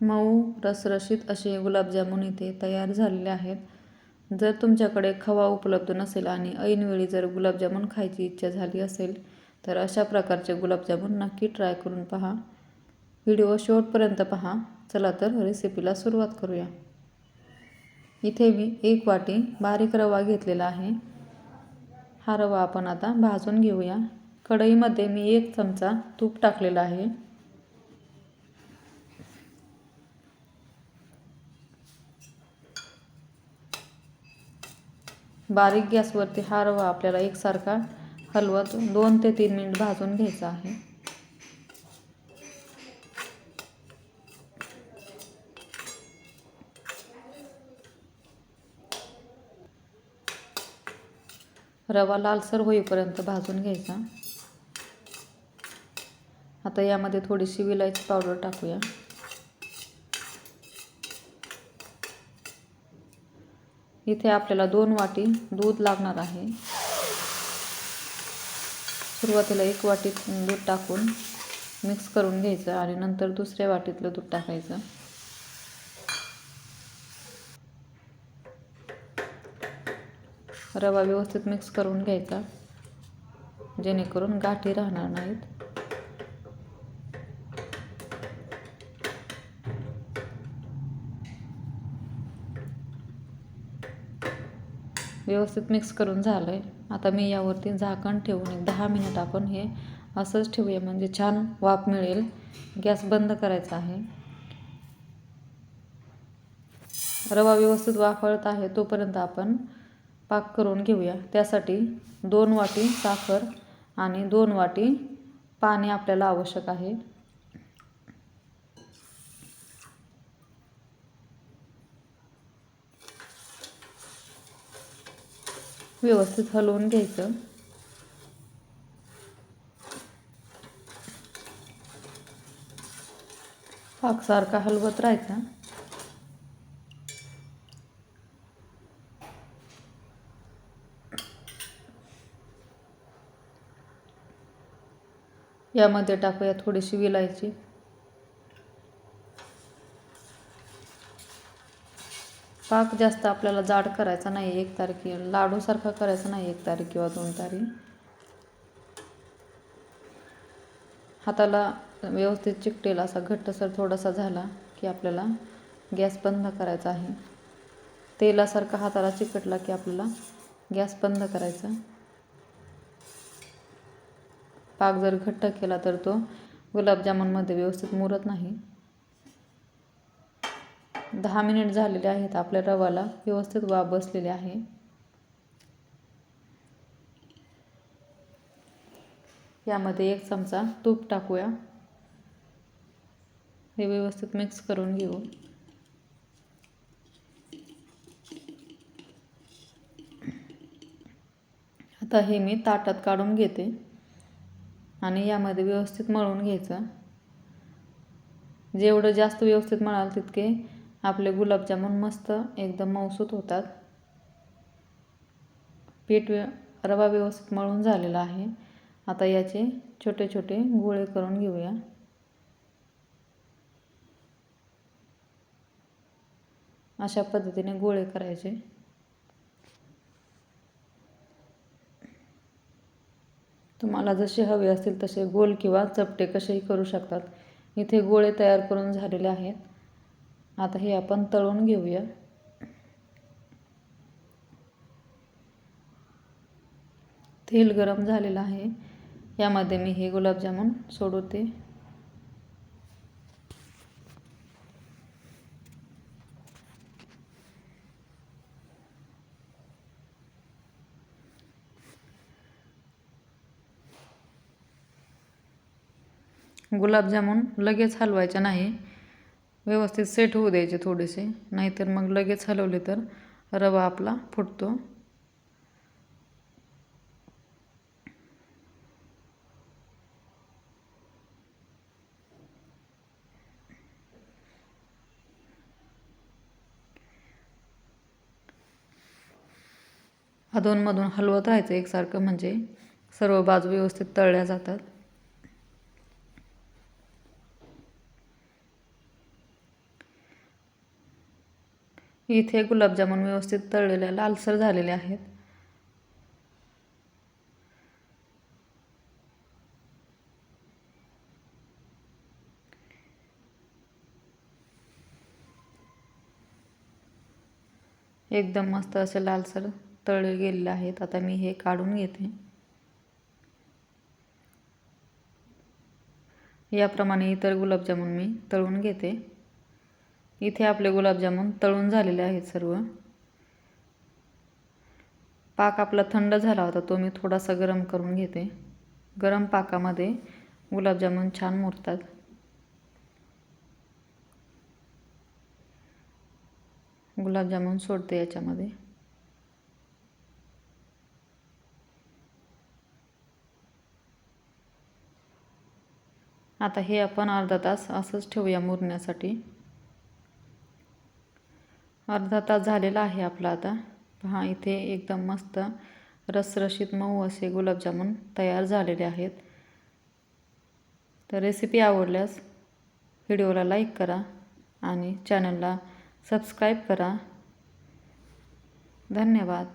मऊ रसरशीत असे गुलाबजामुन इथे तयार झालेले आहेत. जर तुमच्याकडे खवा उपलब्ध नसेल आणि ऐनवेळी जर गुलाबजामुन खायची इच्छा झाली असेल तर अशा प्रकारचे गुलाबजामुन नक्की ट्राय करून पहा. व्हिडिओ शेवटपर्यंत पहा. चला तर रेसिपीला सुरुवात करूया. इथे मी एक वाटी बारीक रवा घेतलेला आहे. हा रवा आपण आता भाजून घेऊया. कढईमध्ये मी एक चमचा तूप टाकलेला आहे. बारीक गॅसवरती हा रवा आपल्याला एकसारखा हलवत दोन ते तीन मिनिट भाजून घ्यायचा आहे. रवा लालसर होईपर्यंत भाजून घ्यायचा. आता यामध्ये थोडीशी विलायची पावडर टाकूया. इथे आपल्याला दोन वाटी दूध लागणार आहे. सुरुवातीला एक वाटीत दूध टाकून मिक्स करून घ्यायचं आणि नंतर दुसऱ्या वाटीतलं दूध टाकायचं. रवा व्यवस्थित मिक्स करून घ्यायचा जेणेकरून गाठी राहणार नाहीत. व्यवस्थित मिक्स करून झालं आहे आता मी यावरती झाकण ठेवून एक दहा मिनिट आपण हे असंच ठेवूया. म्हणजे छान वाफ मिळेल. गॅस बंद करायचा आहे. रवा व्यवस्थित वाफळत आहे तोपर्यंत आपण पाक करून घेऊया. त्यासाठी दोन वाटी साखर आणि दोन वाटी पाणी आपल्याला आवश्यक आहे. व्यवस्थित हलवून घ्यायचं. पाकसारखा हलवत राहायचा. यामध्ये टाकूया थोडीशी विलायची. पाक जास्त आपल्याला जाड करायचा नाही एक तारखे. लाडूसारखा करायचा नाही एक तारीख किंवा दोन तारीख. हाताला व्यवस्थित चिकटेल असा घट्टसर थोडासा झाला की आपल्याला गॅस बंद करायचा आहे. तेलासारखा हाताला चिकटला की आपल्याला गॅस बंद करायचा. पाक जर घट्ट केला तर तो गुलाबजामुनमध्ये व्यवस्थित मुरत नाही. दहा मिनिट झालेले आहेत आपल्या रवाला. व्यवस्थित वाफ बसलेले आहे. यामध्ये एक चमचा तूप टाकूया. हे व्यवस्थित मिक्स करून घेऊ. आता हे मी ताटात काढून घेते. आणि यामध्ये व्यवस्थित मळून घ्यायचं. जेवढं जास्त व्यवस्थित मळाल तितके आपले गुलाबजामुन मस्त एकदम मऊसूत होतात. पीठ रवा व्यवस्थित मळून झालेला आहे. आता याचे छोटे छोटे गोळे करून घेऊया. अशा पद्धतीने गोळे करायचे. तुम्हाला जसे हवे असतील तसे गोल किंवा चपटे कसेही करू शकतात. इथे गोळे तयार करून झालेले आहेत. आता हे आपण तळून घेऊया. तेल गरम झालेलं आहे. यामध्ये मी हे गुलाबजामुन सोडवते. गुलाबजामुन लगेच हलवायचं नाही. व्यवस्थित सेट होऊ द्यायचे थोडेसे नाहीतर मग लगेच हलवले तर रवा आपला फुटतो. अधूनमधून हलवत राहायचं एकसारखं म्हणजे सर्व बाजू व्यवस्थित तळल्या जातात. इथे गुलाबजामुन व्यवस्थित तळलेले लालसर झालेले आहेत. एकदम मस्त असे लालसर तळले गेलेले आहेत. आता मी हे काढून घेते. याप्रमाणे इतर गुलाबजामुन मी तळून घेते. इथे आपले गुलाबजामुन तळून झालेले आहेत सर्व. पाक आपला थंड झाला होता तो मी थोडासा गरम करून घेते. गरम पाकामध्ये गुलाबजामुन छान मुरतात. गुलाबजामुन सोडते याच्यामध्ये. आता हे आपण अर्धा तास असंच ठेवूया मुरण्यासाठी. अर्धा तास झालेला आहे आपला आता. पहा इथे एकदम मस्त रसरशीत मऊ असे गुलाबजामुन तयार झालेले आहेत. तर रेसिपी आवडल्यास व्हिडिओला लाईक करा आणि चॅनलला सबस्क्राईब करा. धन्यवाद.